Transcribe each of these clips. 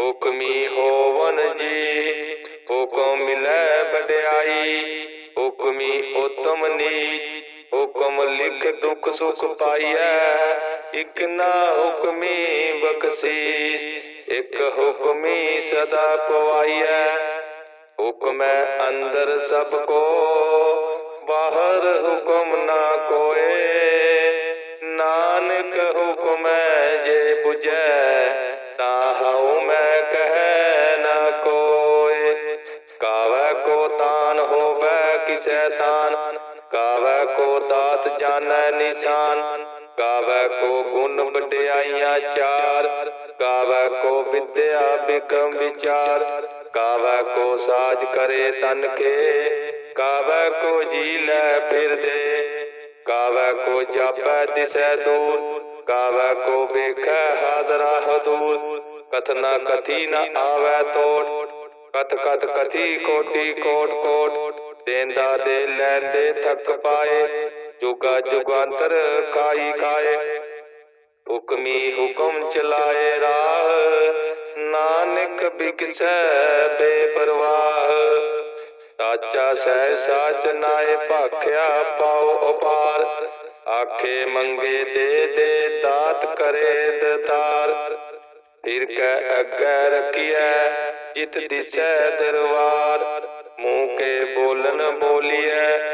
ਹੁਕਮੀ ਹੋਵਨ ਜੀ। ਹੁਕਮ ਮਿਲੈ ਵਡਿਆਈ ਹੁਕਮੀ ਉਤਮ ਨੀਚ। ਹੁਕਮ ਲਿਖ ਦੁਖ ਸੁਖ ਪਾਈਐ, ਇਕ ਨਾ ਹੁਕਮੀ ਬਖਸ਼ੀਸ਼। ਇਕ ਹੁਕਮੀ ਸਦਾ ਪਵਾਈਐ। ਹੁਕਮੈ ਅੰਦਰ ਸਭ ਕੋ, ਬਾਹਰ ਹੁਕਮ ਨਾ ਕੋਏ। ਨਾਨਕ ਦਾਤ ਨਿਸ਼ਾਨ। ਕਾਵੈ ਕੋ ਗੁਣ ਵਡਿਆਈਆਂ ਚਾਰ। ਕਾਵੈ ਕੋ ਵਿਦਿਆ ਬਿਕਮ ਵਿਚਾਰ। ਕਾਵੈ ਕੋ ਸਾਜ ਕਰੇ ਤਨ ਕੇ। ਕਾਵੈ ਕੋ ਜੀ ਲੈ ਫਿਰਦੇ ਕਾਵੈ ਕੋ ਜਾਪੈ ਦਿਸੈ ਦੂਰ। ਕਾਵੈ ਕੋ ਵੇਖੈ ਹਾਜ਼ਰਾ ਹਦੂਰ ਕਥਨਾ ਕਥੀ ਨ ਆਵੈ ਤੋੜ। ਕਥ ਕਥ ਕਥੀ ਕੋਟੀ ਕੋਟ ਕੋਟ। ਦੇਂਦਾ ਦੇ ਲੈਂਦੇ ਥੱਕ ਪਾਏ। ਜੁਗਾ ਜੁਗਾਂਤਰ ਖਾਈ ਖਾਏ। ਹੁਕਮੀ ਹੁਕਮ ਚਲਾਏ ਰਾਹ। ਨਾਨਕ ਬਿਕਸੈ ਬੇਪਰਵਾਹ। ਸਾਚਾ ਸਹਿ ਸਾਚ ਨਾਏ ਭਾਖਿਆ ਪਾਉ ਉਪਾਰ। ਆਖੇ ਮੰਗੇ ਦੇ ਦੇ ਦਾਤ ਕਰੇ ਦਤਾਰ। ਫਿਰ ਕੈ ਅੱਗੇ ਰਖੀਐ ਜਿਤ ਦਿਸੈ ਦਰਬਾਰ। ਮੂੰਹ ਕੇ ਬੋਲਨ ਬੋਲੀਐ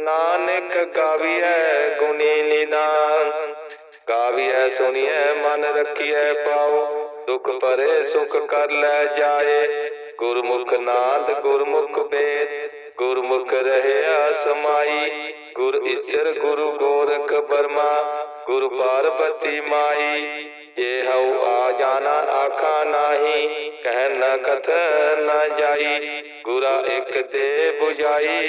ਨਾਨਕ ਗਾਵੀਐ ਗੁਣੀ ਨਿਦਾਨ। ਗਾਵੀਐ ਸੁਣੀਐ ਮਨ ਰੱਖੀਐ ਪਾਉ ਦੁਖ ਪਰੇ ਸੁਖ ਕਰ ਲੈ ਜਾਏ। ਗੁਰਮੁਖ ਨਾਦ ਗੁਰਮੁਖ ਵੇਦ ਗੁਰਮੁਖ ਰਹਿਆ ਸਮਾਈ। ਗੁਰ ਈਸ਼ਰ ਗੁਰੂ ਗੋਰਖ ਬਰਮਾ। ਗੁਰ ਪਾਰਬਤੀ ਮਾਈ। ਜੇ ਹਉ ਆ ਜਾਣਾ ਆਖਾ ਨਾਹੀ। ਕਹਿ ਨ ਕਥ ਨ ਜਾਈ। ਗੁਰਾ ਇੱਕ ਤੇ 부ਜਾਈ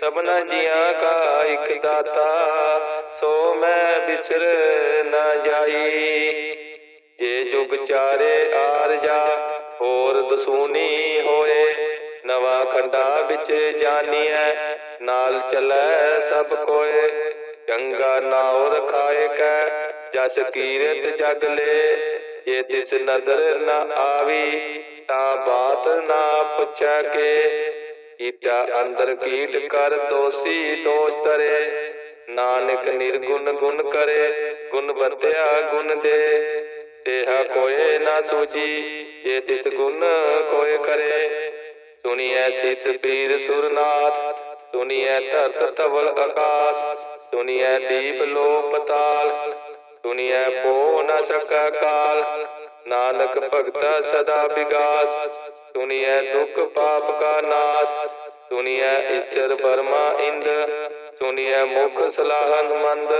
ਸਭਨਾ ਜੀਆਂ ਕਾ ਇੱਕ ਦਾਤਾ, ਸੋ ਮੈਂ ਬਿਸਰ ਨਾ ਜਾਈ। ਜੇ ਜੁਗ ਚਾਰੇ ਆਰਜਾ ਹੋਰ ਦਸੂਨੀ ਹੋਏ, ਨਵਾ ਖੰਡਾ ਵਿੱਚ ਜਾਣੀਐ ਨਾਲ ਚੱਲੈ ਸਭ ਕੋਏ। ਚੰਗਾ ਨਾਉ ਰਖਾਏ ਕੈ, ਜਸ ਕੀਰਤ ਜਗ ਲੈ। ਜੇ ਤਿਸ ਨਦਰ ਨਾ ਆਵੀ, ਤਾਂ ਬਾਤ ਨਾ ਪੁੱਛੈ ਕੇ। ਕੀਟਾ ਅੰਦਰ ਕੀਟ ਕਰ ਦੋਸੀ ਦੋਸ਼ ਤਰੇ। ਨਾਨਕ ਨਿਰਗੁਣ ਗੁਣ ਕਰੇ, ਗੁਣ ਬਤਿਆ ਗੁਣ ਦੇ। ਤੇਹਾ ਕੋਏ ਨਾ ਸੂਚੀ ਜੇ ਤਿਸ ਗੁਣ ਕੋਏ ਕਰੇ। ਸੁਣੀਐ ਸਿਸ ਪੀਰ ਸੁਰਨਾਥ, ਸੁਣੀਐ ਧਰਤ ਤਵਲ ਆਕਾਸ਼, ਸੁਣੀਐ ਦੀਪ ਲੋ ਪਤਾਲ ਸੁਣੀਐ ਪੋ ਨ ਸਕਾ ਕਾਲ। ਨਾਨਕ ਭਗਤਾ ਸਦਾ ਵਿਗਾਸ ਸੁਣੀਐ ਦੁਖ ਪਾਪ ਕਾ ਨਾਸ ਸੁਨੀਐ ਈਸ਼ਰ ਬਰਮਾ ਇੰਦ ਸੁਨੀਐ ਮੁਖ ਸਲਾਹਨ ਮੰਦ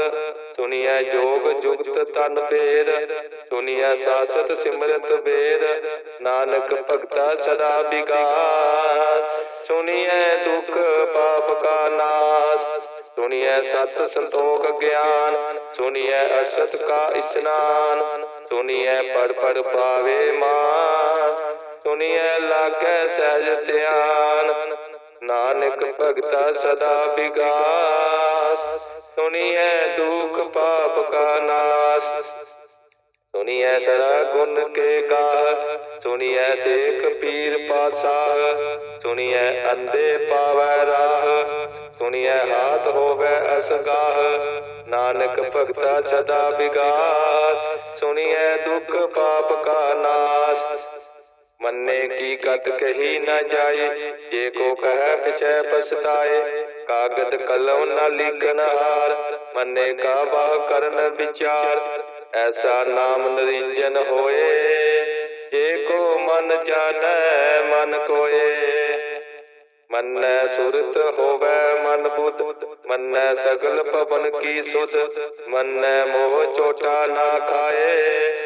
ਸੁਨੀਐ ਜੋਗ ਜੁਗਤ ਤਨ ਭੇਦ ਸੁਨੀਐ ਸਾਸਤ ਸਿਮਰਤ ਵੇਦ, ਨਾਨਕ ਭਗਤਾ ਸਦਾ ਵਿਗਾਸ ਸੁਨੀਐ ਦੁਖ ਪਾਪ ਕਾ ਨਾਸ ਸੁਨੀਐ ਸਤ ਸੰਤੋਖ ਗਿਆਨ ਸੁਨੀਐ ਅਸਤ ਕਾ ਇਸਨਾਨ ਸੁਨੀਐ ਪੜ ਪੜ ਪਾਵੇ ਮਾਨ। ਸੁਨੀਐ ਲਾਗੈ ਸਹਿਜ ਧਿਆਨ। ਨਾਨਕ ਭਗਤਾ ਸਦਾ ਵਿਗਾਸ। ਸੁਨੀਐ ਦੁਖ ਪਾਪ ਕਾ ਨਾਸ। ਸੁਨੀਐ ਸਰਾ ਗੁਣ ਕੇ ਗਾ ਸੁਨੀਐ ਸੇਖ ਪੀਰ ਪਾਤਸ਼ਾਹ। ਸੁਨੀਐ ਅੰਦੇ ਪਾਵੈ ਰਾਹ। ਸੁਨੀਐ ਹਾਥ ਹੋਵੇ ਅਸਗਾਹ। ਨਾਨਕ ਭਗਤਾ ਸਦਾ ਵਿਗਾਸ। ਸੁਨੀਐ ਦੁਖ ਪਾਪ ਕਾ ਨਾਸ। ਮੰਨੇ ਕੀ ਗਤ ਕਹੀ ਨਾ ਜਾਏ, ਜੇ ਕੋ ਕਹੈ ਪਿਛੈ ਪਛਤਾਏ, ਕਾਗਦ ਕਲਮ ਨਾ ਲਿਖਨ ਹਾਰ, ਮੰਨੇ ਕਾ ਬਾਹ ਕਰਨ ਵਿਚਾਰ, ਐਸਾ ਨਾਮ ਨਰਿੰਜਨ ਹੋਏ, ਜੇ ਕੋ ਮਨ ਜਾਣੈ, ਮਨ ਕੋਏ। ਮੰਨੈ ਸੁਰਤ ਹੋਵੇ ਮਨ ਬੁੱਧ, ਮੰਨੈ ਸਗਲ ਪਵਨ ਕੀ ਸੁਧ, ਮੰਨੈ ਮੋਹ ਚੋਟਾ ਨਾ ਖਾਏ।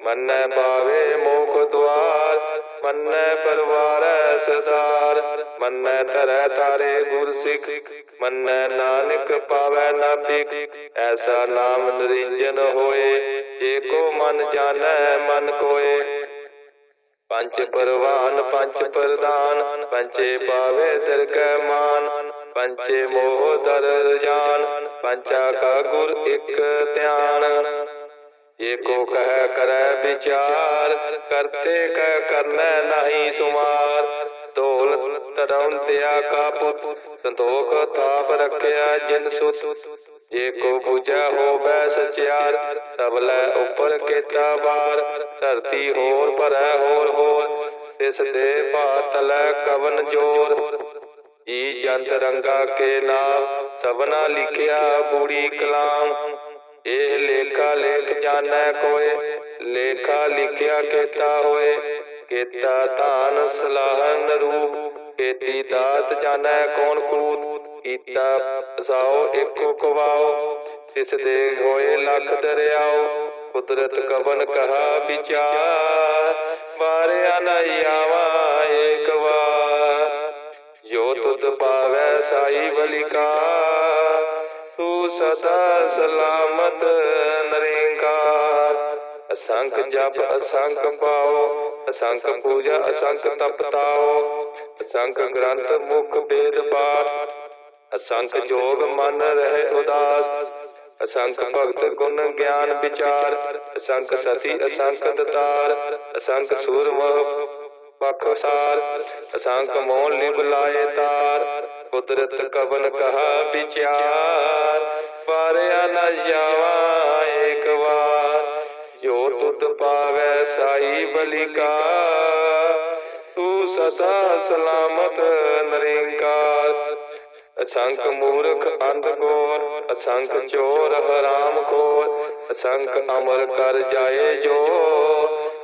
ਮੰਨੈ ਪਾਵੇ ਮੋਖ ਦੁਆਰ, ਮੰਨੈ ਪਰਵਾਰੈ ਸਸਾਰ, ਮੰਨੈ ਧਰੈ ਤਾਰੇ ਗੁਰ ਸਿੱਖ ਮੰਨੈ ਨਾਨਕ ਪਾਵੈ ਨਾ ਐਸਾ ਨਾਮ ਨਰਿੰਜਨ ਹੋਏ, ਜੇ ਕੋ ਮਨ ਜਾਣੈ, ਮਨ ਕੋਏ। ਪੰਜ ਪਰਵਾਨ, ਪੰਜ ਪ੍ਰਦਾਨ ਪੰਚੇ ਪਾਵੇ ਦਰਗਹਿ ਮਾਨ ਪੰਚੇ ਮੋਹ ਦਰ ਜਾਨ ਪੰਚਾ ਕਾ ਗੁਰ ਇੱਕ ਧਿਆਨ। ਜੇ ਕੋ ਕਹਿ ਕਰੈ ਵਿਚਾਰ, ਕਰਤੇ ਕਹਿ ਕਰਨੈ ਨਹੀਂ ਸੁਮਾਰ। ਢੋਲ ਤਰੰਦਿਆ ਕਾ ਪੁੱਤ, ਸੰਤੋਖ ਥਾਪ ਰੱਖਿਆ ਜਿਨ ਸੁਤ। ਜੇ ਕੋ 부ਜੈ ਹੋਵੈ ਸਚਿਆਰ ਤਬਲੇ ਉਪਰ ਕੀਤਾ ਬਾਰ ਧਰਤੀ ਹੋਰ ਭਰੈ ਹੋਰ ਹੋਰ, ਤਿਸ ਦੇ ਭਾਤਲੈ ਕਵਨ ਜੋਰ। ਜੀ ਜੰਤ ਰੰਗਾ ਕੇ ਨਾਮ, ਸਭਨਾ ਲਿਖਿਆ ਬੂੜੀ ਕਲਾਮ। ਇਹ ਲੇਖਾ ਲੇਖ ਜਾਣੈ ਕੋਏ, ਲੇਖਾ ਲਿਖਿਆ ਕੀਤਾ ਹੋਏ। ਕੀਤਾ ਧਾਨ ਸਲਾਹਨ ਰੂਪ ਕੀਤੀ ਦਾਤ ਜਾਣੈ ਕੌਣ ਕੂਤ। ਕੀਤਾ ਸਾਓ ਇੱਕੋ ਕਵਾਓ, ਤਿਸ ਦੇ ਹੋਏ ਲੱਖ ਦਰਿਆਓ। ਕੁਦਰਤ ਕਵਨ ਕਹਾ ਵਿਚਾਰ ਵਾਰਿਆ ਨਹੀਂ ਆਵਾ ਏਕ ਵਾਰ। ਜੋ ਤੁਧ ਪਾਵੈ ਸਾਈ ਬਲਿਕਾ ਤੂੰ ਸਦਾ ਸਲਾਮਤ ਨਰੇਕਾਰ। ਅਸੰਖ ਜਪ, ਅਸੰਖ ਪਾਓ, ਅਸੰਖ ਪੂਜਾ, ਅਸੰਖ ਤਪ ਤਾਓ। ਅਸੰਖ ਗ੍ਰੰਥ ਮੁਖ ਬੇਦ ਪਾਠ। ਅਸੰਖ ਜੋਗ ਮਨ ਰਹਿ ਉਦਾਸ। ਅਸੰਖ ਭਗਤ ਗੁਣ ਗਿਆਨ ਵਿਚਾਰ। ਅਸੰਖ ਸਤੀ, ਅਸੰਖ ਦਤਾਰ। ਅਸੰਖ ਸੂਰਮ ਬਖਸਾਰ ਅਸੰਖ ਮੋਹ ਨਿਬਲਾਏ ਤਾਰ। ਕੁਦਰਤ ਕਵਨ ਕਹਾ ਵਿਚਾਰ ਪਾਰਿਆ ਨ ਜਾਵਾ ਏਕ ਵਾਰ। ਜੋ ਤੁਧ ਪਾਵੈ ਸਾਈ ਬਲਿਕਾ, ਤੂੰ ਸਦਾ ਸਲਾਮਤ ਨਰਿੰਕਾਰ। ਅਸੰਖ ਮੂਰਖ ਅੰਧ ਅਸੰਖ ਚੋਰ ਹਰਾਮ ਖੋਰ, ਅਸੰਖ ਅਮਰ ਕਰ ਜਾਏ ਜੋ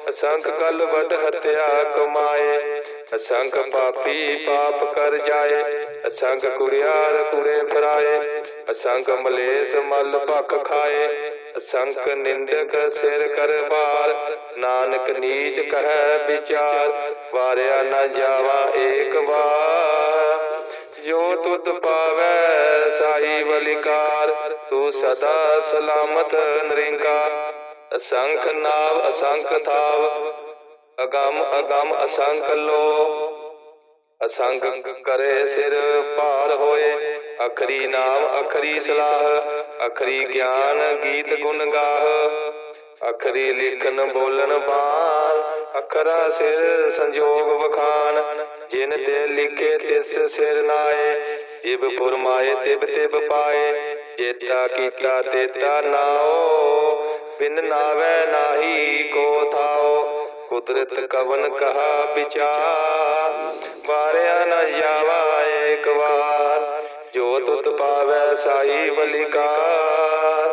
ਅਸੰਖ ਕਲ ਵਡ ਹਤਿਆ ਕਮਾਏ, ਅਸੰਖ ਪਾਪੀ ਪਾਪ ਕਰ ਜਾਏ। ਅਸੰਗ ਕੁੜਿਆਰ ਕੁੜੇ ਫਰਾਏ, ਅਸੰਗ ਮਲੇਸ ਮਲ ਭਖ ਖਾਏ ਅਸੰਖ ਨਿੰਦਕ ਸਿਰ ਕਰ ਬਾਰ ਨਾਨਕ ਨੀਚ ਕਹੈ ਵਿਚਾਰ, ਵਾਰਿਆ ਨਾ ਜਾਵਾ ਏਕ ਵਾਰ। ਜੋ ਤੁਧ ਪਾਵੈ ਸਾਈ ਬਲਿਕਾਰ ਤੂੰ ਸਦਾ ਸਲਾਮਤ ਨਰਿੰਗਾ ਅਸੰਖ ਨਾਵ ਅਸੰਖ ਥਾਵ, ਅਗਮ ਅਗਮ ਅਸੰਖ ਲੋ ਅਸੰਖ ਕਰੇ ਸਿਰ ਭਾਰ ਹੋਏ। ਅਖਰੀ ਨਾਮ, ਅਖਰੀ ਸਲਾਹ, ਅਖਰੀ ਗਿਆਨ ਗੀਤ ਗੁਣ ਗਾਹ। ਅਖਰੀ ਲਿਖਨ ਬੋਲਨ ਬਾਣ ਅਖਰਾ ਸਿਰ ਸੰਜੋਗ ਵਖਾਨ ਜਿਨ ਤੇ ਲਿਖੇ ਤਿਸ ਸਿਰ ਨਾਏ, ਜਿਬ ਪੁਰਮਾਏ ਤਿਬ ਤਿਬ ਪਾਏ। ਜੇਤਾ ਕੀਤਾ ਤੇਤਾ ਨਾਓ ਬਿਨ ਨਾਵੇ ਨਾਹੀ ਕੋ ਥਾਓ ਕੁਦਰਤ ਕਵਨ ਕਹਾ ਵਿਚਾਰ। ਵਾਰਿਆ ਨਾ ਜਾਵਾ ਏਕ ਵਾਰ। ਜੋ ਤੁਤ ਪਾਵੈ ਸਾਈ ਬਲਿਕਾਰ,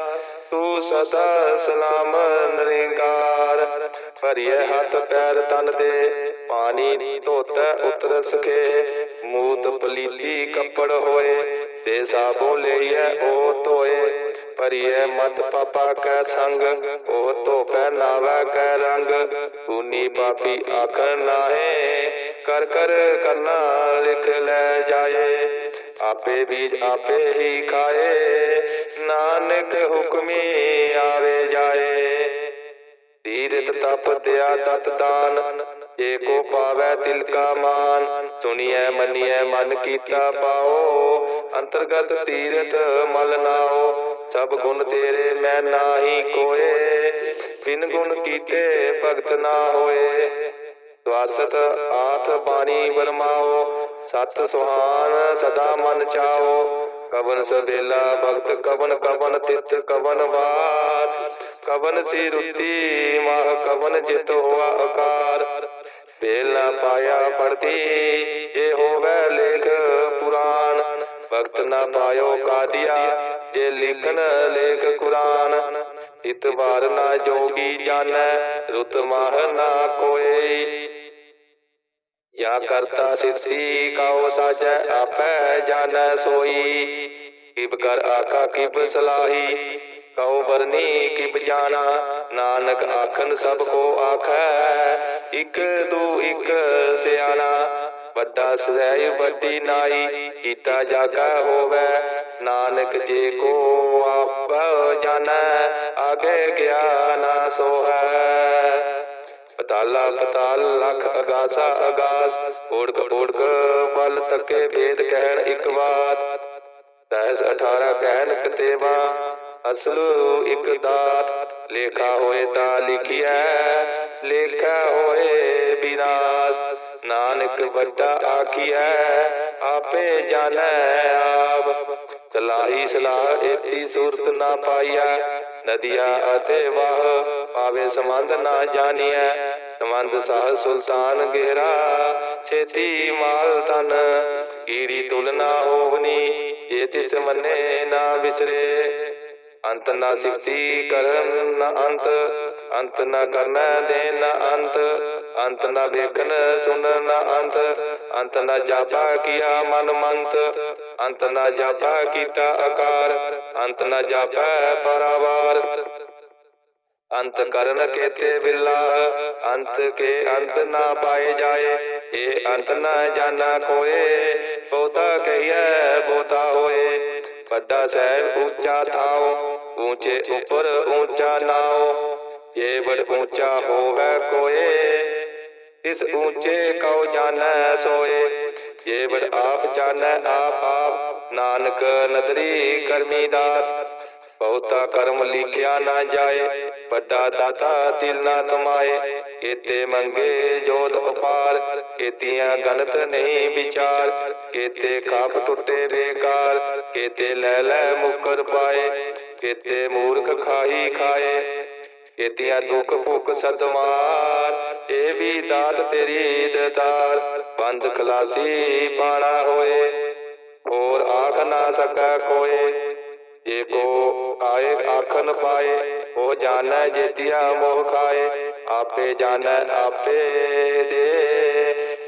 ਤੂੰ ਸਦਾ ਸਲਾਮ ਨਿਰੰਕਾਰ। ਭਰੀਏ ਹੱਥ ਪੈਰ ਤਨ ਦੇ, ਪਾਣੀ ਧੋਤੈ ਉਤਰ ਸਕੇ ਮੂਤ ਪਲੀਤੀ ਕੱਪੜ ਹੋਏ ਤੇ ਸਾਬੋ ਲਈਐ ਉਹ ਧੋਏ। ਭਰੀਏ ਮਤ ਪਾਪਾ ਕੈ ਸੰਗ ਉਹ ਧੋਪੈ ਨਾਵੈ ਕੈ ਰੰਗ। ਤੂਨੀ ਪਾਪੀ ਆਖਣ ਨਾਹੇ ਕਰ ਕਰ ਕਰਨਾ ਲਿਖ ਲੈ ਜਾਏ। ਆਪੇ ਬੀਜ ਆਪੇ ਹੀ ਖਾਏ। ਨਾਨਕ ਹੁਕਮੀ ਆਵੇ ਜਾਏ। ਤੀਰਥ ਤਪ ਦਿਆ ਤਤ ਦਾਨ। ਜੇ ਕੋ ਪਾਵੈ ਤਿਲ ਕਾ ਮਾਨ। ਸੁਣੀਐ ਮੰਨੀਐ ਮਨ ਕੀਤਾ ਪਾਓ। ਅੰਤਰਗਤ ਤੀਰਥ ਮਲ ਨਾਓ। ਸਭ ਗੁਣ ਤੇਰੇ ਮੈਂ ਨਾਹੀ ਕੋਏ। ਬਿਨ ਗੁਣ ਕੀਤੇ ਭਗਤ ਨਾ ਹੋਏ। ਸਵਾਸਤ ਆਥ ਬਾਣੀ ਵਰਮਾਓ, ਸਤ ਸੁਹਾਨ ਸਦਾ ਮਨ ਚਾਓ। ਕਵਨ ਸਵੇਲਾ ਭਗਤ, ਕਵਨ ਕਵਨ ਤਿਤ ਕਵਨ ਵਾਰ। ਕਵਨ ਸੀ ਰੁੱਤੀ, ਮਾਹ ਕਵਨ ਜਿਤ ਹੋਆ ਆਕਾਰ ਵੇਲ ਨਾ ਪਾਇਆ ਪੜਦੀ ਜੇ ਹੋਵੇ ਲੇਖ ਪੁਰਾਨ ਭਗਤ ਨਾ ਪਾਇਓ ਕਾਦੀਆ, ਜੇ ਲਿਖਨ ਲੇਖ ਕੁਰਾਨ। ਇਤਵਾਰ ਨਾ ਜੋਗੀ ਜਾਣੈ, ਰੁਤ ਮਾਹ ਨਾ ਕੋਏ। ਯਾ ਕਰਤਾ ਸਿੱਧੀ ਕਾਉ ਸਾਜੈ, ਆਪੈ ਜਾਣੈ ਸੋਈ। ਕਿਬ ਕਰ ਆਖਾ ਕਿਬ ਸਲਾਹੀ, ਕਉ ਵਰਨੀ ਕਿਬ ਜਾਣਾ। ਨਾਨਕ ਆਖਨ ਸਭ ਕੋ ਆਖੈ, ਇਕ ਦੂ ਇਕ ਸਿਆਣਾ। ਵੱਡਾ ਸਵੈ ਵੱਡੀ ਨਾਈ, ਕੀਤਾ ਜਾਗਾ ਹੋਵੇ। ਨਾਨਕ ਜੇ ਕੋ ਆਪ ਜਾਣੈ, ਆਗੇ ਨਾ ਸੋਹੈ। ਪਤਾਲਾ ਪਤਾਲ ਲਖ ਅਗਾਸਾ ਅਗਾਸ ਓੜਕ ਓੜਕ ਬਲ ਤੱਕੇ ਭੇਦ ਕਹਿਣ ਇੱਕ ਬਾਤ ਦਸ 18 ਕਹਿਣ ਕਤੇਵਾ ਅਸਲ ਇੱਕ ਦਾਤ ਲੇਖਾ ਹੋਏ ਤਾਂ ਲਿਖਿਆ ਲੇਖਾ ਹੋਏ ਵਿਨਾਸ਼ ਨਾਨਕ ਵੱਡਾ ਆਖੀਐ ਆਪੇ ਜਾਣੈ ਆਪ ਸਲਾਹੀ ਸਲਾਹ ਏਤੀ ਸੂਰਤ ਨਾ ਪਾਈਆ ਨਦੀਆ ਅਤੇ ਵਾਹ ਪਾਵੇ ਸੰਬੰਧ ਨਾ ਜਾਣੀਐ ਸੰਬੰਧ ਸਾਹ ਸੁਲਤਾਨ ਗਹਿਰਾ ਛੇਤੀ ਮਾਲ ਤਨ ਕੀੜੀ ਤੁਲ ਹੋਵਨੀ, ਜੇ ਤਿਸ ਮੰਨੇ ਨਾ ਵਿਸਰੇ। ਅੰਤ ਨਾ ਸਿਫਤੀ ਕਰਨ ਨਾ ਅੰਤ ਅੰਤ ਨਾ ਕਰਨਾ ਦੇ ਨਾ ਅੰਤ ਅੰਤ ਨਾ ਵੇਖਣ ਸੁਣਨ ਨਾ ਅੰਤ ਅੰਤ ਨਾ ਜਾਪਾ ਕੀਆ ਮਨ ਮੰਤ, ਅੰਤ ਨਾ ਜਾਪਾ ਕੀਤਾ ਆਕਾਰ, ਅੰਤ ਨਾ ਜਾਪਾ ਪਰਵਾਰ। ਅੰਤ ਕਰਨ ਕੇਤੇ ਬਿਲਾ ਅੰਤ ਕੇ ਅੰਤ ਨਾ ਪਾਏ ਜਾਏ ਇਹ ਅੰਤ ਨਾ ਜਾਣਾ ਕੋਏ ਬਹੁਤਾ ਕਹੀਐ ਬਹੁਤਾ ਹੋਏ ਵੱਡਾ ਸਹਿਬ ਉੱਚਾ ਥਾਓ ਉੱਚੇ ਉੱਪਰ ਉੱਚਾ ਨਾਓ ਜੇ ਬੜ ਉੱਚਾ ਹੋਵੇ ਕੋਏ ਇਸ ਉੱਚੇ ਕਉ ਜਾਣੈ ਸੋਏ ਜੇ ਬੜ ਆਪ ਜਾਣੈ ਆਪ ਆਪ ਨਾਨਕ ਨਦਰੀ ਕਰਮੀ ਦਾਤ ਬਹੁਤਾ ਕਰਮ ਲਿਖਿਆ ਨਾ ਜਾਏ ਵੱਡਾ ਦਾਤਾ ਦਿਲ ਨਾ ਕਮਾਏ, ਕੀਤੇ ਮੰਗੇ ਜੋਤ ਉਪਾਰ ਕੀਤੀਆਂ ਗਲਤ ਨਹੀਂ ਵਿਚਾਰ, ਕੀਤੇ ਕਾਪ ਟੁੱਟੇ ਬੇਕਾਰ, ਕੀਤੇ ਲੈ ਲੈ ਮੁਕਰ ਪਾਏ, ਕੀਤੇ ਮੂਰਖ ਖਾਈ ਖਾਏ, ਕੀਤੀਆਂ ਦੁੱਖ ਭੁੱਖ ਸਦਮਾਰ ਇਹ ਵੀ ਦਾਤ ਤੇਰੀ ਦਤਾਰ, ਬੰਦ ਖਲਾਸੀ ਪਾਣਾ ਹੋਏ, ਹੋਰ ਆਖ ਨਾ ਸਕਾ ਕੋਏ, ਜੇ ਕੋ ਆਏ ਆਖਨ ਪਾਏ। ਉਹ ਜਾਣੈ ਜੇਤਿਆ, ਮੋਹ ਖਾਏ, ਆਪੇ ਜਾਣੈ, ਆਪੇ ਦੇ।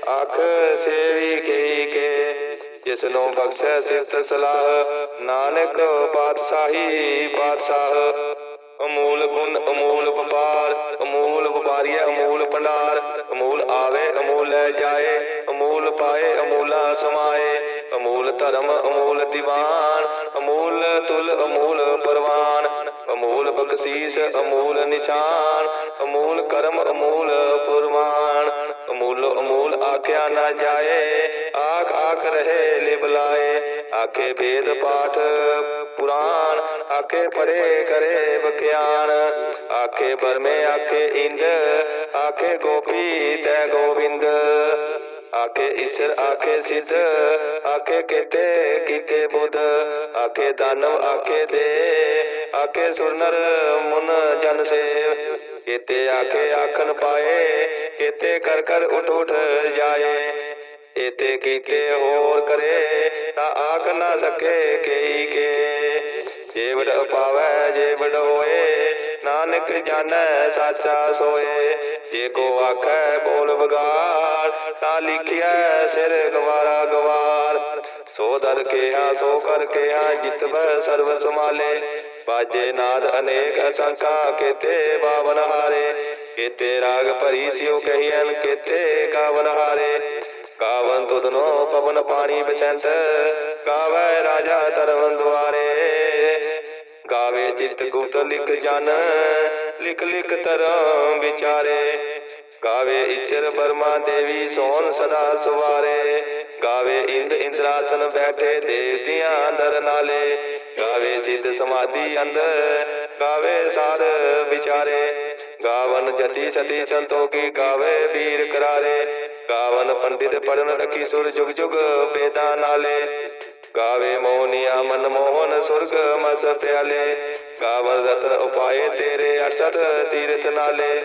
ਆਖ ਸੇਵੀ ਕੇ ਕੇ ਜਿਸ ਨੂੰ ਬਖਸ਼ੈ ਸਿਫਤ ਸਲਾਹ, ਨਾਨਕ ਪਾਤਸ਼ਾਹੀ ਪਾਤਸ਼ਾਹ। ਅਮੂਲ ਗੁਣ, ਅਮੂਲ ਵਪਾਰ, ਅਮੂਲ ਵਪਾਰੀਏ ਅਮੂਲ ਭੰਡਾਰ। ਅਮੂਲ ਆਵੇ, ਅਮੂਲ ਲੈ ਜਾਏ, ਅਮੂਲ ਪਾਏ, ਅਮੂਲਾ ਸਮਾਏ। ਅਮੂਲ ਧਰਮ, ਅਮੂਲ ਦੀਵਾਨ, ਅਮੂਲ ਤੁਲ, ਅਮੂਲ ਪਰਵਾਨ। ਅਮੂਲ ਬਖਸ਼ੀਸ, ਅਮੂਲ ਨਿਸ਼ਾਨ, ਅਮੂਲ ਕਰਮ, ਅਮੂਲ ਪੁਰਮਾਨ ਅਮੂਲ ਅਮੂਲ ਆਖਿਆ ਨਾ ਜਾਏ, ਆਖ ਆਖ ਰਹੇ ਲਿਬਲਾਏ ਆਖੇ ਵੇਦ ਪਾਠ ਪੁਰਾਣ, ਆਖੇ ਪਰੇ ਕਰੇ ਬਖਿਆਨ ਆਖੇ ਬਰਮੇ ਆਖੇ ਇੰਦ, ਆਖੇ ਗੋਪੀ ਤੈ ਗੋਵਿੰਦ ਆਖੇ ਈਸ਼ਰ, ਆਖੇ ਸਿੱਧ, ਆਖੇ ਕਿਤੇ ਕੀਤੇ ਬੁੱਧ। ਆਖੇ ਦਾਨਵ, ਆਖੇ ਦੇ। ਆਖੇ ਸੁਨਰ ਮੁਨ ਜਨ ਸੇਵ। ਕੀਤੇ ਆਖੇ ਆਖਨ ਪਾਏ, ਕੀਤੇ ਕਰ ਕਰ ਉਠ ਉਠ ਜਾਏ। ਇਤੇ ਕੀਤੇ ਹੋਰ ਕਰੇ, ਤਾਂ ਆਖ ਨਾ ਸਕੇ ਕਈ ਕੇ। ਜੇ ਵਡ ਪਾਵੈ ਹੋਏ, ਨਾਨਕ ਜਾਣੈ, ਸਾਚਾ ਸੋਏ। ਜੇ ਕੋ ਆਖੈ ਬੋਲ ਬਗਾਰ ਤਾਂ ਲਿਖਿਆ ਸਿਰ ਗਵਾਰਾ ਗਵਾਰ। ਸੋ ਦਰ ਆ ਸੋ ਕਰ ਕਿਹਾ, ਜਿਤਵੈ ਸਰਬ ਸਮਾਲੇ ਬਾਜੇ ਨਾਦ ਅਨੇਕ ਅਸੰਖਾ, ਕੀਤੇ ਬਾਵਨ ਹਾਰੇ। ਕੀਤੇ ਰਾਗ ਭਰੀ ਸਿਓ ਕਹੀਐਨ, ਕੀਤੇ ਗਾਵਨ ਹਾਰੇ। ਗਾਵਨ ਤੁਧਨੋ ਪਵਨ ਪਾਣੀ ਬਸੰਤ ਗਾਵੇ ਰਾਜਾ ਤਰਵਨ ਦੁਆਰੇ। ਗਾਵੇ ਚਿਤ ਗੁਪਤ ਲਿਖ ਜਨ, ਲਿਖ ਲਿਖ ਤਰਮ ਵਿਚਾਰੇ। ਗਾਵੇ ਈਸ਼ਰ ਬਰਮਾ ਦੇਵੀ ਸੋਨ ਸਦਾ ਸੁਵਾਰੇ। ਗਾਵੇ ਇੰਦ ਇੰਦਰਾਸਨ ਬੈਠੇ ਦੇਵਤਿਆਂ ਦਰ ਨਾਲੇ। ਗਾਵੇ ਸਿੱਧ ਸਮਾਧੀ ਅੰਦਰ ਗਾਵੇ ਸਾਰ ਵਿਚਾਰੇ। ਗਾਵਨ ਜਤੀ ਸਤੀ ਸੰਤੋਖੀ, ਗਾਵੇ ਵੀਰ ਕਰਾਰੇ। ਗਾਵਨ ਪੰਡਿਤ ਪੜਨ ਰਖੀ ਸੁਰ ਜੁਗ ਜੁਗ ਵੇਦਾਂ ਨਾਲੇ। ਗਾਵੇ ਮੋਹਨੀਆ ਮਨ ਮੋਹਨ ਸੁਰਗ ਮਸ ਪਿਆਲੇ। ਗਾਵਨ ਰਤਨ ਉਪਾਏ ਤੇਰੇ 68 ਤੀਰਥ ਨਾਲੇ।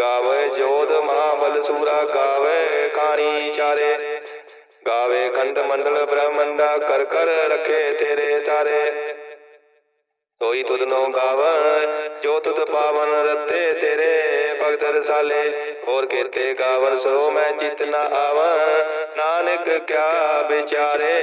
ਗਾਵੇ ਜੋਧ ਮਹਾਬਲ ਸੂਰਾ, ਗਾਵੇ ਕਾਣੀ ਚਾਰੇ। ਗਾਵੇ ਖੰਡ ਮੰਡਲ ਬ੍ਰਹਮੰਡਾ, ਕਰ ਕਰ ਰਖੇ ਤੇਰੇ ਤਾਰੇ। ਸੋਈ ਤੁਧ ਨੋ ਗਾਵਨ, ਜੋ ਤੁਧ ਪਾਵਨ ਰਤੇ ਤੇਰੇ। ਭਗਤ ਰਸਾਲੇ, ਹੋਰ ਕੀਤੇ ਗਾਵਨ ਸੋ ਮੈਂ ਚਿਤ ਨ ਆਵਨ। ਨਾਨਕ ਕਿਆ ਵਿਚਾਰੇ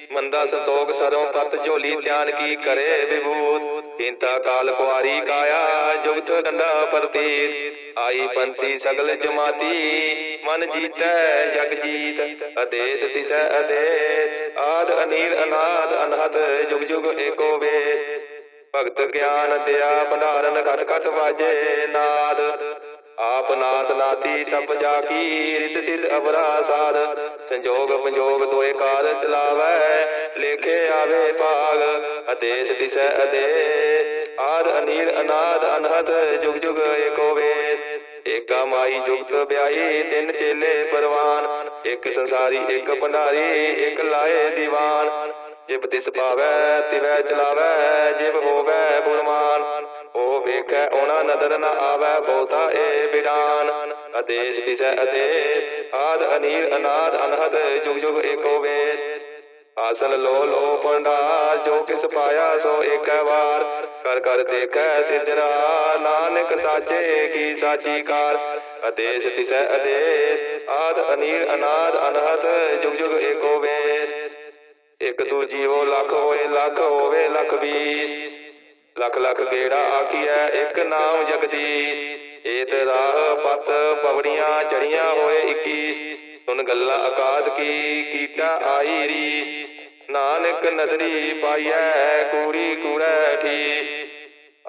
ਮੰਦਾ ਸੰਤੋਖ ਸਰੋਂ ਤਤ ਝੋਲੀ ਧਿਆਨ ਕੀ ਕਰੇ ਵਿਭੂਤ? ਇੰਤਾ ਕਾਲ ਕੁਆਰੀ ਕਾਇਆ, ਜੁਗਤ ਗੰਡਾ ਪ੍ਰਤੀਤ। ਆਈ ਪੰਤੀ ਸਗਲ ਜਮਾਤੀ, ਮਨ ਜੀਤੈ, ਜਗ ਜੀਤ। ਅਦੇਸ ਤਿਸੈ ਅਦੇਸ ਆਦ ਅਨੀਲ ਅਨਾਦ ਅਨਹਦ, ਜੁਗ ਜੁਗ ਏਕੋ ਵੇਸ। ਭਗਤ ਗਿਆਨ ਦਿਆ, ਭੰਡਾਰਨ ਘਟ ਘਟ ਵਾਜੇ ਨਾਦ। ਆਪ ਨਾਥ ਨਾਤੀ ਸਭ ਜਾ ਕੀ ਰਿਤ ਸਿਧ ਅਵਰਾ ਸਾਧ ਸੰਜੋਗ ਪੰਜੋਗ ਦੋਏ ਕਾਰ ਚਲਾਵੈ, ਲੇਖੇ ਆਵੇ ਭਾਗ ਅਦੇਸ ਦਿਸੈ ਅਦੇ। ਆਦ ਅਨੀਲ ਅਨਾਦ ਅਨਹਦ, ਜੁਗ ਜੁਗ ਏਕੋ ਵੇਸ ਏਕਾ ਮਾਈ ਜੁਗਤ ਵਿਆਹੀ, ਤਿੰਨ ਚੇਲੇ ਪਰਵਾਨ। ਇੱਕ ਸੰਸਾਰੀ, ਇੱਕ ਭੰਡਾਰੀ, ਇੱਕ ਲਾਏ ਦੀਵਾਨ। ਜਿਬ ਤਿਸ ਪਾਵੈ, ਤਿਵੈ ਚਲਾਵੈ, ਜਿਬ ਹੋਵੈ ਗੁਰਮਾਨ ਉਹ ਵੇਖੈ, ਉਹਨਾਂ ਨਦਰ ਨ ਆਵੈ, ਬਹੁਤਾ ਏ ਬਿਡਾਨ। ਅਦੇਸ ਤਿਸੈ ਅਦੇਸ ਆਦ ਅਨੀਲ, ਅਨਾਦ, ਅਨਹਦ, ਜੁਗ ਜੁਗ ਏਕੋ ਵੇਸ। ਆਸਨ ਲੋ ਲੋ ਪੰਡਾ ਜੋ ਕਿਸ ਪਾਇਆ ਸੋ ਏਕੈ ਵਾਰ। ਕਰ ਕਰ ਦੇਖੈ ਸਿਜਰਾ, ਨਾਨਕ ਸਾਚੇ ਕੀ ਸਾਚੀ ਕਾਰ। ਅਦੇਸ ਤਿਸੈ ਅਦੇਸ ਆਦ ਅਨੀਲ, ਅਨਾਦ, ਅਨਹਦ, ਜੁਗ ਜੁਗ ਏਕੋ ਵੇਸ। ਇੱਕ ਤੂ ਜੀਵੋ ਲੱਖ ਹੋਏ, ਲੱਖ ਹੋਵੇ, ਲੱਖ ਵੀਸ। ਲੱਖ ਲੱਖ ਗੇੜਾ ਆਖੀਐ, ਇੱਕ ਨਾਮ ਜਗਦੀਸ਼। ਏਤ ਰਾਹ ਪਤ ਪਵੜੀਆਂ ਚੜੀਆਂ ਹੋਏ 21 ਸੁਨ ਗੱਲਾਂ ਆਕਾਸ਼ ਕੀ, ਕੀਟਾ ਆਈ ਰੀਸ। ਨਾਨਕ ਨਦਰੀ ਪਾਈਐ, ਕੂੜੀ ਕੂੜੈ ਠੀਸ।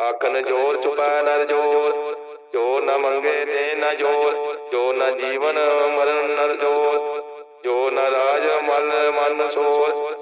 ਆਖਨ ਜੋਰ ਚੁਪੈ ਨਰ ਜੋਰ, ਜੋ ਨ ਮੰਗੇ ਤੇ ਨ ਜੋਰ, ਜੋ ਨ ਜੀਵਨ ਮਰਨ ਨਰ ਜੋਰ, ਜੋ ਨ ਰਾਜ ਮਲ ਮਨ ਸੋਰ।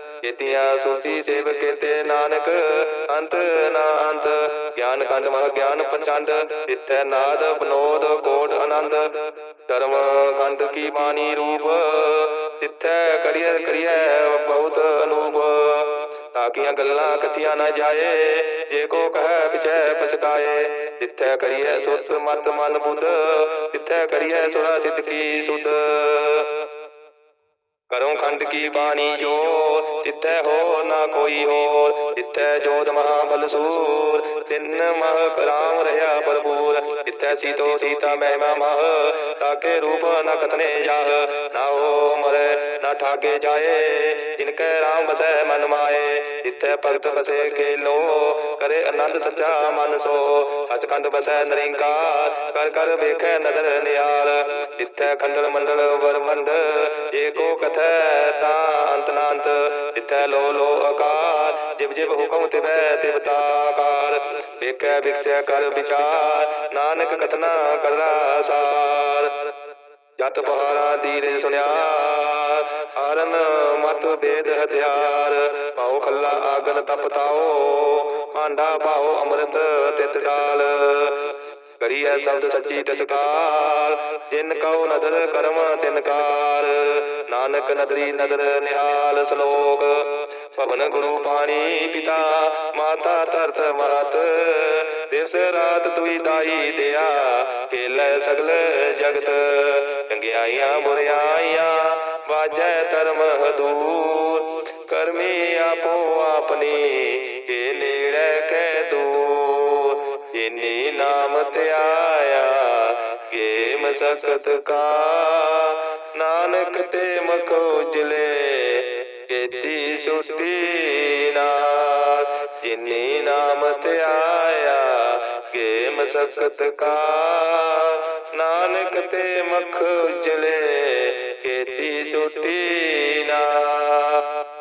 ਕੇਤੀਆਂ ਸੂਚੀ ਸੇਵ ਕੇਤੇ ਨਾਨਕ, ਅੰਤ ਨਾ ਅੰਤ। ਗਿਆਨ ਕੰਡ ਮਹ ਗਿਆਨ ਪ੍ਰਚੰਡ ਇਤੈ ਨਾਦ ਬਨੋਦ ਕੋਟ ਆਨੰਦ। ਕਰਮ ਖੰਡ ਕੀ ਬਾਣੀ ਰੂਪ, ਤਿੱਥੈ ਕਰੀਐ ਕਰੀਐ ਬਹੁਤ ਅਨੂਪ। ਤਾਕੀਆਂ ਗੱਲਾਂ ਕਥੀਆਂ ਨਾ ਜਾਏ, ਜੇ ਕੋ ਕਹੈ ਪਿਛੈ ਪਛਤਾਏ ਤਿੱਥੈ ਕਰੀਐ ਸੁਤ ਮਤ ਮਨ ਬੁੱਧ, ਤਿੱਥੈ ਕਰੀਐ ਸੁਰਾ ਸਿੱਧ ਕੀ ਸੁਧ। ਕਰੋ ਖੰਡ ਕੀ ਬਾਣੀ ਜੋ ਤਿੱਥੈ ਹੋ ਨਾ ਕੋਈ ਹੋਰ ਤਿੱਥੈ ਜੋਤ ਮਹਾ ਬਲਸੂਰ ਤਿੰਨ ਮਹ ਕਰਾਮ ਰਹਾ ਭਰਪੂਰ ਤਿੱਥੈ ਸੀਤੋ ਸੀਤਾ ਮਹਿਮਾ ਮਹ। ਤਾਕੇ ਰੂਪ ਨ ਕਤਨੇ ਜਾਹ, ਨਾ ਹੋ ਮਰੇ, ਨਾ ਠਾਗੇ ਜਾਏ। ਜਿਨ ਕੈ ਰਾਮ ਵਸੈ ਮਨ ਮਾਏ ਤਿੱਥੈ ਭਗਤ ਵਸੇ ਲੋ ਕਰੇ ਆਨੰਦ ਸੱਚਾ ਮਨ ਸੋ। ਸਚਖੰਡ ਵਸੈ ਨਰਿੰਕਾਰ, ਕਰ ਕਰ ਵੇਖੈ ਨਦਰ ਨਿਆਲ ਤਿੱਥੈ ਖੰਡਲ ਮੰਡਲ ਵਰਮੰਡ ਜੇ ਕੋ ਕਥੈ ਤਾ ਅੰਤ ਨਾੰਤ। ਤਿੱਥੈ ਲੋ ਲੋ ਅਕਾਲ ਜਿਵ ਜਿਵ ਹੁਕਮ ਤਿਵੈ ਤਿਵ ਤਾਕਾਰ ਵੇਖੈ ਵਿਖਸੈ ਕਰ ਵਿਚਾਰ, ਨਾਨਕ ਕਥਨਾ ਕਰਨਾ ਸਾਰ ਜਤ ਪਹਾਰਾ ਦੀਰੇ ਸੁਨਿਆ ਹਰਨ ਮਤ ਭੇਦ ਹਥਿਆਰ। ਪਾਉ ਖੱਲਾ ਆਗਨ ਤਪਤਾਓ ਆਂਡਾ ਪਾਓ ਅੰਮ੍ਰਿਤ ਤਿਤ ਡਾਲ। ਕਰੀਐ ਸ਼ਬਦ ਸੱਚੀ ਤਸਕਾਰ। ਜਿਨ ਕਉ ਨਦਰ ਕਰਮ ਤਿਨਕਾਰ ਨਾਨਕ ਨਦਰੀ ਨਦਰ ਨਿਹਾਲ ਸ਼ਲੋਕ। ਪਵਨ ਗੁਰੂ ਪਾਣੀ ਪਿਤਾ, ਮਾਤਾ ਤਰਤ ਮਰਤ। ਦਿਵਸ ਰਾਤ ਦੁਈ ਦਾਈ ਦਿਆ, ਖੇਲੇ ਸਗਲ ਜਗਤ। ਚੰਗਿਆਈਆਂ ਬੁਰਿਆਈਆਂ ਵਾਜੈ ਧਰਮ ਹਦੂਰ। ਕਰਮੀ ਆਪੋ ਆਪਣੀ ਕੇ ਨੇੜੇ ਕੈ ਦੂਰ, ਜਿਨੀ ਨਾਮ ਧਿਆਇਆ ਕੇ ਮਸਕਤ ਕਾ ਨਾਨਕ ਤੇ ਮਖ ਉਜਲੇ, ਕੀਤੀ ਸੁਸਤੀ ਨਾਲ ਜਿਨੀ ਨਾਮ ਧਿਆਇਆ ਕੇ ਮਸਕਤ ਕਾ ਨਾਨਕ ਤੇ ਮਖ ਉਜਲੇ, ਕੀਤੀ ਸੁਸਤੀ ਨਾਲ